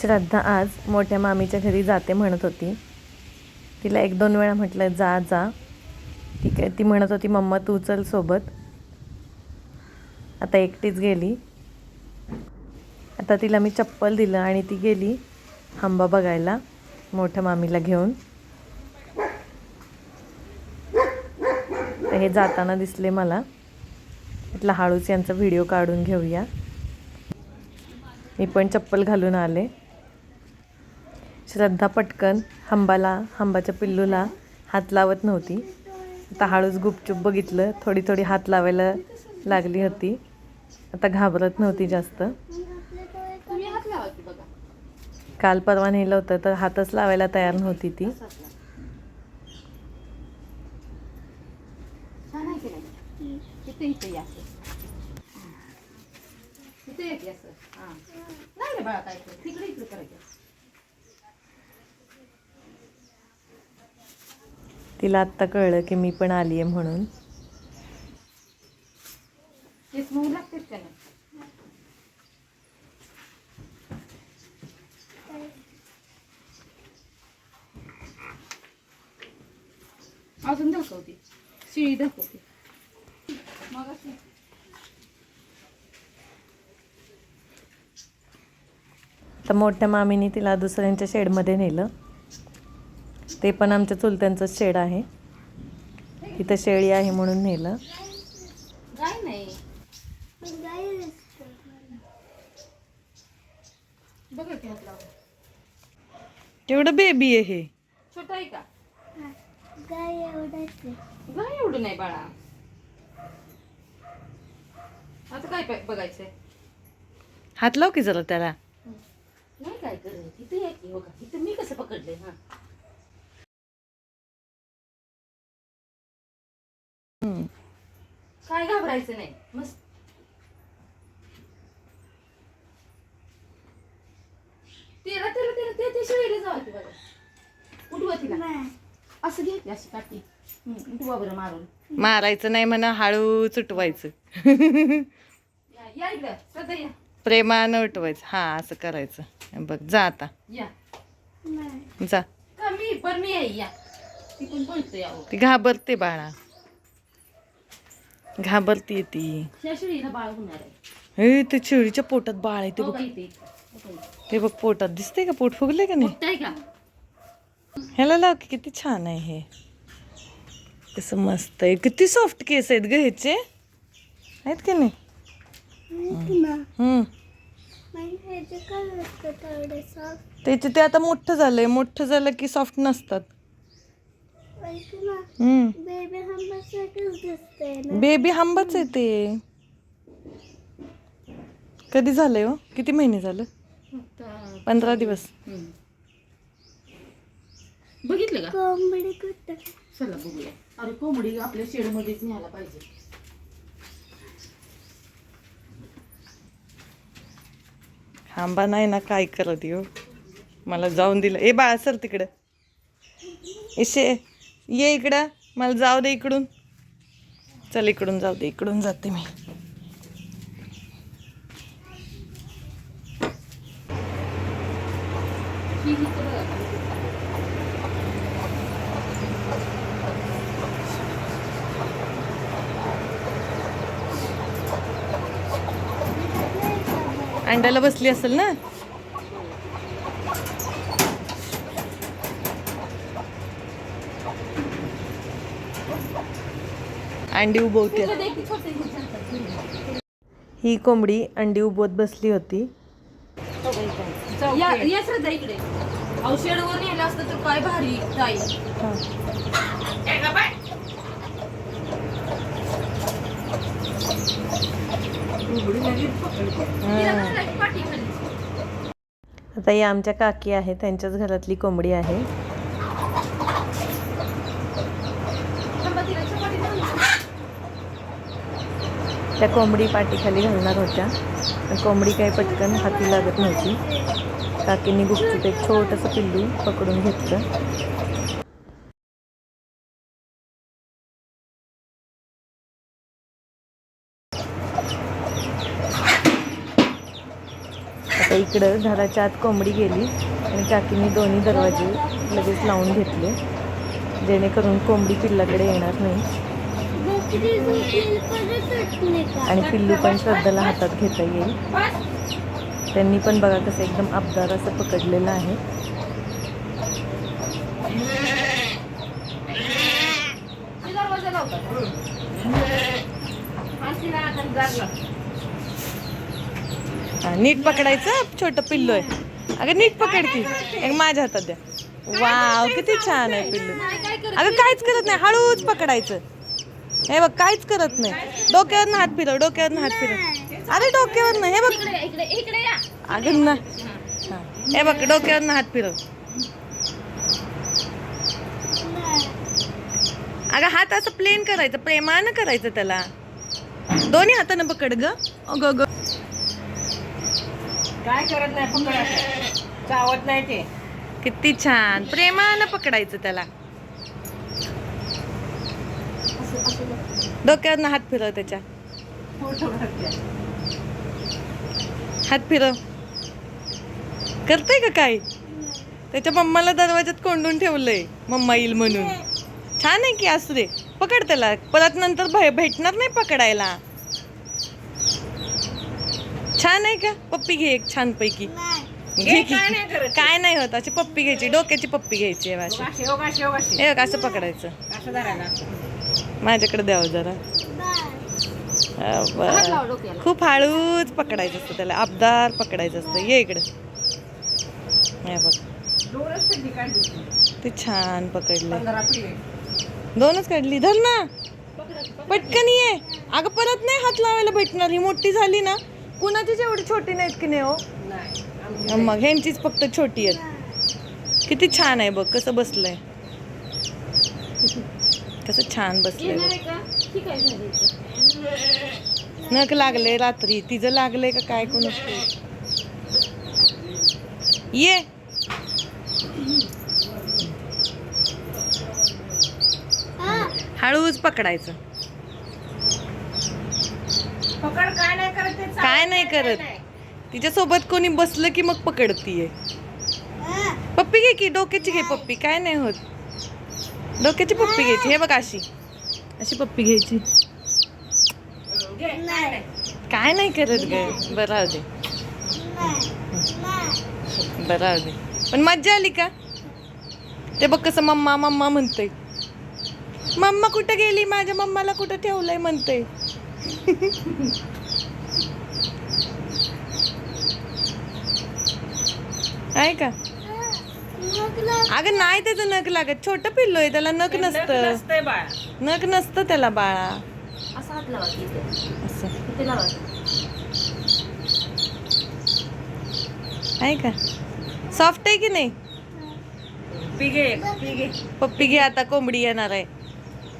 श्रद्धा आज मोठ्या मामीच्या घरी जाते म्हणत होती. तिला एक दोन वेळा म्हटलं जा जा. ठीक आहे ती म्हणत होती मम्मा तू चल सोबत. आता एकटीच गेली. आता तिला मी चप्पल दिलं आणि ती गेली आंबा बघायला मोठ्या मामीला घेऊन. तर हे जाताना दिसले मला. म्हटलं हळूच यांचा व्हिडिओ काढून घेऊया. मी पण चप्पल घालून आले. श्रद्धा पटकन हंबाला हंबाच्या पिल्लूला हात लावत नव्हती. आता हळूच गुपचूप बघितलं थोडी थोडी हात लावायला लागली होती. आता घाबरत नव्हती जास्त. काल परवा नेलं होतं तर हातच लावायला तयार नव्हती ती. छान आहे की नाही इथे इथे या असं. इथे येते असं हां नाही रे बाळा काय कर तिकडे इकडे करायचं तिला आत्ता कळलं की मी पण आली आहे म्हणून अजून दाखवते शिळी दाखवते मग तर मोठ्या मामीने तिला दुसऱ्यांच्या शेडमध्ये नेलं. ते पण आमच्या चुलत्यांचंच शेड आहे. इथं शेळी आहे म्हणून नेलं. केवढं बेबी आहे हे. छोटा आहे का? गाय एवढं नाही बाळा. आता काय प- बघायचंय? हात लाव की जरा त्याला. नाही काय करत? इथे या की हो का? इथं मी कसं पकडले हा? काय घाबरायचं नाही. मस्त. तेरा तेरा तेरा ते ते शिवायला जावा की बघा उठवा तिला. असं घे. की अशी काठी. हम्म, उठवा बरं मारून. मारायचं नाही म्हणा हळू चुटवायचं या या इकडं. सध्या या. प्रेमानं उठवायचं. हा असं करायचं. बघ जा आता. या. जा. का मी पण मी आहे या. तिथून बोलतो या. ती घाबरते बाळा. घाबरते ती. ह्या शिळीला बाळ होणार आहे. हे ते चिळीच्या पोटात बाळ आहे ते हो बघ. हो? ते बघ पोटात. दिसते का? पोट फुगले का नाही? मोठं आहे का? ह्याला लाव की किती छान आहे हे. कसं मस्त आहे. किती सॉफ्ट केस आहेत ग ह्याचे. आहेत की नाही. त्याचे ते आता मोठं झालंय. मोठं झालं की सॉफ्ट नसतात. हम्म. बेबी हांबाच आहे ते कधी झालंय हो? किती महिने झालं? आता- पंधरा दिवस. बघितलं का? चला बघूया. अरे कोंबडी आपल्या शेडमध्येच न्यायला पाहिजे. हांबा नाही ना काय करत हो मला जाऊन दिलं. ए बाळा सर तिकडं. इशे. ये इकडं. मला जाऊ दे इकडून. चल इकडून जाऊ दे इकडून जाते मी. अंड्याला बसली असेल ना? अंडी उबवते. हे. ही कोंबडी अंडी उबवत बसली होती. औषधवर नेलं असतं तर काय भारी. आता या आमच्या काकी आहे त्यांच्याच घरातली कोंबडी आहे थांबा, तिला चपाती देऊ ना. त्या कोंबडी पाठीखाली घालणार होत्या. कोंबडी काही पटकन हाती लागत नव्हती. काकींनी गुपचूप एक छोटंसं पिल्लू पकडून घेतलं. आता इकडं घराच्या आत कोंबडी गेली आणि काकीने दोन्ही दरवाजे लगेच लावून घेतले. जेणेकरून कोंबडी पिल्लाकडे येणार नाही. आणि पिल्लू पण श्रद्धेला हातात घेता येईल. त्यांनी पण बघा कसं एकदम अबदार असं पकडलेलं आहे. नीट पकडायचं छोटं पिल्लू आहे. अगं नीट पकडती एक माझ्या हातात द्या. वाव किती छान आहे पिल्लू. अगं काहीच करत नाही हळूच पकडायचं. हे बघ काहीच करत नाही. डोक्यावर हात फिरव डोक्यावर हात फिरव. अरे डोक्यावर हे बघ. इकडे इकडे इकडे या. अगं ना. हा. बघ डोक्यावर हात फिरव. अगं हात असं प्लेन करायचं प्रेमानं करायचं त्याला. दोन्ही हातानं पकड ग. अगं ग काय करत नाही पकडायचं चावत नाही ते. किती छान. प्रेमानं पकडायचं त्याला असं असं डोक्यावर हात फिरव त्याच्या. हात फिरव. करते का काय? त्याच्या मम्माला दरवाज्यात कोंडून ठेवलंय मम्मा येईल म्हणून. छान आहे की असू दे पकड त्याला. परत नंतर भेटणार नाही पकडायला. छान आहे का? पप्पी घे एक छान पैकी काय नाही करत. काय नाही होत अशी पप्पी घ्यायची. डोक्याची पप्पी घ्यायची असं पकडायचं. माझ्याकडे द्यावं जरा. हा, बरं. खूप हळूच पकडायचं असतं त्याला. अबदार पकडायचं असतं. ये इकडे. हे बघ. ते छान पिढी दोनच काढली. धर ना. पटकन ये. अगं परत नाही हात लावायला भेटणार. ही मोठी झाली ना. कुणाचीच एवढी छोटी नाहीत की नाही हो. मग ह्यांचीच फक्त छोटी आहेत. किती छान आहे बग कसं बसलंय. कसं छान बसलंय येणार बघ. आहे का? ठीक आहे झाली इथं. नख लागले रात्री. तिचं लागलंय का काय कोण? ये. हळूच पकडायचं. पकड काय नाही करत ते चावत काय नाही करत. तिच्या सोबत कोणी बसलं की मग पकडतीये. पप्पी घे की डोक्याची घे पप्पी. काय नाही होत. डोक्याची पप्पी घ्यायची. हे बघ अशी. अशी पप्पी घ्यायची. काय नाही. करत ग. बरं राहू दे. बरं राहू दे. पण मज्जा आली का? ते बघ कसं मम्मा मम्मा म्हणतोय. मम्मा कुठं गेली? माझ्या मम्माला कुठं ठेवलंय म्हणतोय. आहे का? अगं नाही त्याचं नख लागत. छोटं पिल्लो आहे त्याला नख नसतं. नसतंय बाळा. नख नसतं त्याला बाळा. असं हात लावा की इथे. असं. इथे लावा. आहे का? सॉफ्ट आहे की नाही? पी घे पी घे पप्पी घे आता कोंबडी येणार आहे.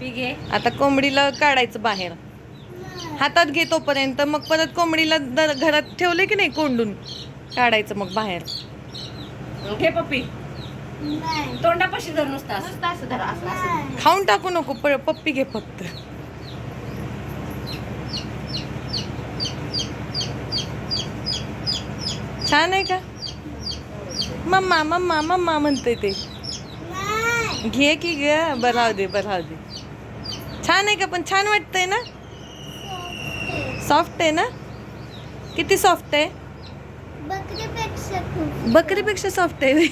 पी घे आता कोंबडीला काढायचं बाहेर. हातात घे तोपर्यंत मग परत कोंबडीला द- घरात ठेवले की नाही कोंडून? काढायचं मग बाहेर. घे पप्पी. तोंडापाशी धर नुसतं असं. नुसतं असं धरा असं असं. खाऊन टाकू नको प- पप्पी घे फक्त. छान आहे का? मम्मा मम्मा मम्मा म्हणते ते. घे की ग बरं राहू दे बरं राहू दे. छान आहे का? पण छान वाटतंय ना? सॉफ्ट आहे ना? किती सॉफ्ट आहे? बकरीपेक्षा खूप. बकरीपेक्षा सॉफ्ट आहे.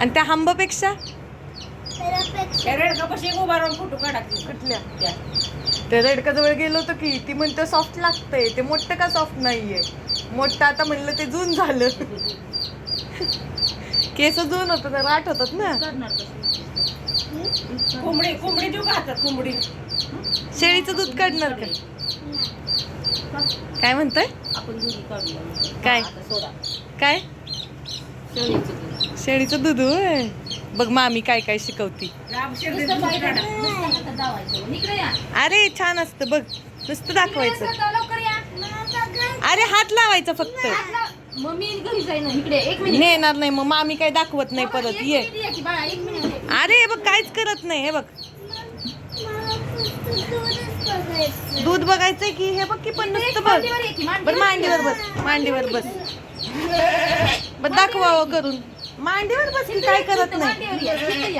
आणि त्या आंबापेक्षा त्या रेड कपाशी उभा राहून फोटो काढा कुठल्या? त्या. त्या रेडका जवळ गेलो होतो की ती म्हणते सॉफ्ट लागतंय. ते मोठं का सॉफ्ट नाहीये? मोठं आता म्हणलं ते जून झालं. केस जून होतं तर आठ होतात ना. करणार कसं कोंबडी कोंबडी देऊ का कोंबडी. शेळीचं दूध काढणार का? काय म्हणताय? आपण काय? काय? शेळीचं दूध. शेळीचं दूध होय. बघ मामी काय काय शिकवती. अरे छान असतं बघ. नुसतं दाखवायचं. अरे हात लावायचा फक्त. येणार नेणार नाही मग मामी काय दाखवत नाही परत ये. अरे बघ काहीच करत नाही हे बघ. बघायचं दूध बघायचंय की हे बघ की पण नुसतं बघ. बरं मांडीवर बस मांडीवर बस. दाखवावं करून. मांडीवर बस की काय करत नाही.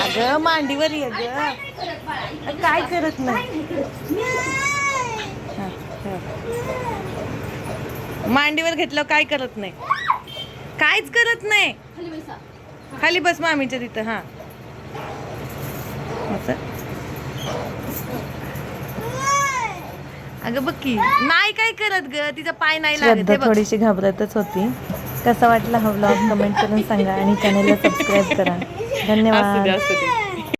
अगं मांडीवर ये ग. काय करत नाही. मांडीवर घेतलं काय करत नाही? काहीच करत नाही. खाली बसा. खाली बस मामीच्या तिथं हा असं अगं बघ की नाही काय करत ग तिचा पाय नाही लागत हे बघ. थोडीशी घाबरतच होती. कसा वाटला हा व्लॉग कमेंट करून सांगा आणि चॅनलला सबस्क्राईब करा. असू दे धन्यवाद. असू दे.